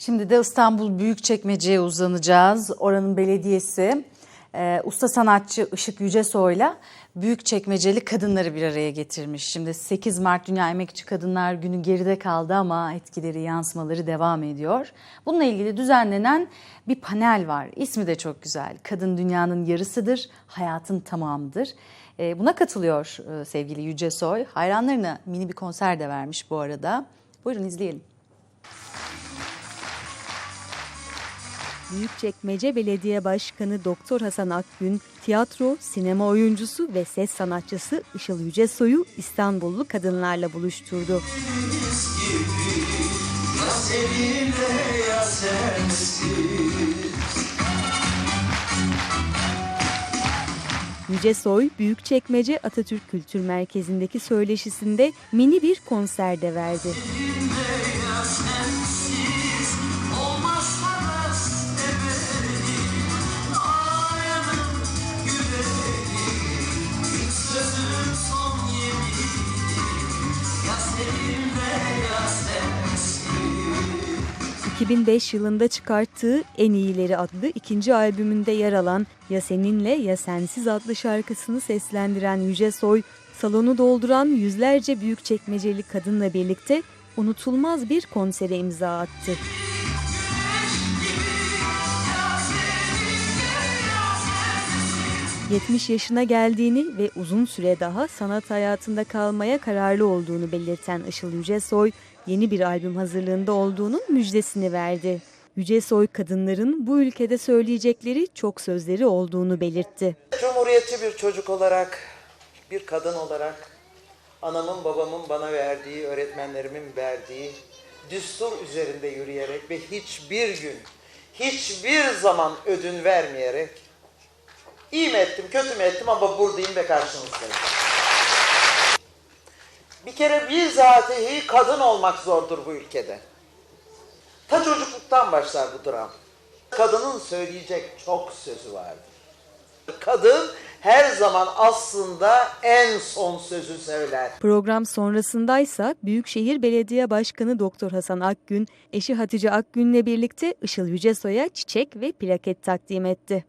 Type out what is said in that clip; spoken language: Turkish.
Şimdi de İstanbul Büyükçekmece'ye uzanacağız. Oranın belediyesi e, usta sanatçı Işık Yücesoy'la Büyükçekmeceli kadınları bir araya getirmiş. Şimdi 8 Mart Dünya Emekçi Kadınlar Günü geride kaldı ama etkileri, yansımaları devam ediyor. Bununla ilgili düzenlenen bir panel var. İsmi de çok güzel. Kadın dünyanın yarısıdır, hayatın tamamıdır. E, Buna katılıyor e, sevgili Yücesoy. Hayranlarına mini bir konser de vermiş bu arada. Buyurun izleyelim. Büyükçekmece Belediye Başkanı Doktor Hasan Akgün, tiyatro, sinema oyuncusu ve ses sanatçısı Işıl Yücesoy'u İstanbullu kadınlarla buluşturdu. Yücesoy, Büyükçekmece Atatürk Kültür Merkezi'ndeki söyleşisinde mini bir konser de verdi. 2005 yılında çıkarttığı En İyileri adlı ikinci albümünde yer alan Ya Seninle Ya Sensiz adlı şarkısını seslendiren Yüce Soy, salonu dolduran yüzlerce büyükçekmeceli kadınla birlikte unutulmaz bir konsere imza attı. ...70 yaşına geldiğini ve uzun süre daha sanat hayatında kalmaya kararlı olduğunu belirten Işıl Yücesoy, yeni bir albüm hazırlığında olduğunun müjdesini verdi. Yücesoy kadınların bu ülkede söyleyecekleri çok sözleri olduğunu belirtti. Cumhuriyetçi bir çocuk olarak, bir kadın olarak, anamın babamın bana verdiği, öğretmenlerimin verdiği düstur üzerinde yürüyerek ve hiçbir gün, hiçbir zaman ödün vermeyerek iyi mi ettim, kötü mü ettim ama buradayım ve karşınızdayım. Bir kere bizatihi kadın olmak zordur bu ülkede. Ta çocukluktan başlar bu dram. Kadının söyleyecek çok sözü vardır. Kadın her zaman aslında en son sözü söyler. Program sonrasındaysa Büyükşehir Belediye Başkanı Doktor Hasan Akgün, eşi Hatice Akgün'le birlikte Işıl Yücesoy'a çiçek ve plaket takdim etti.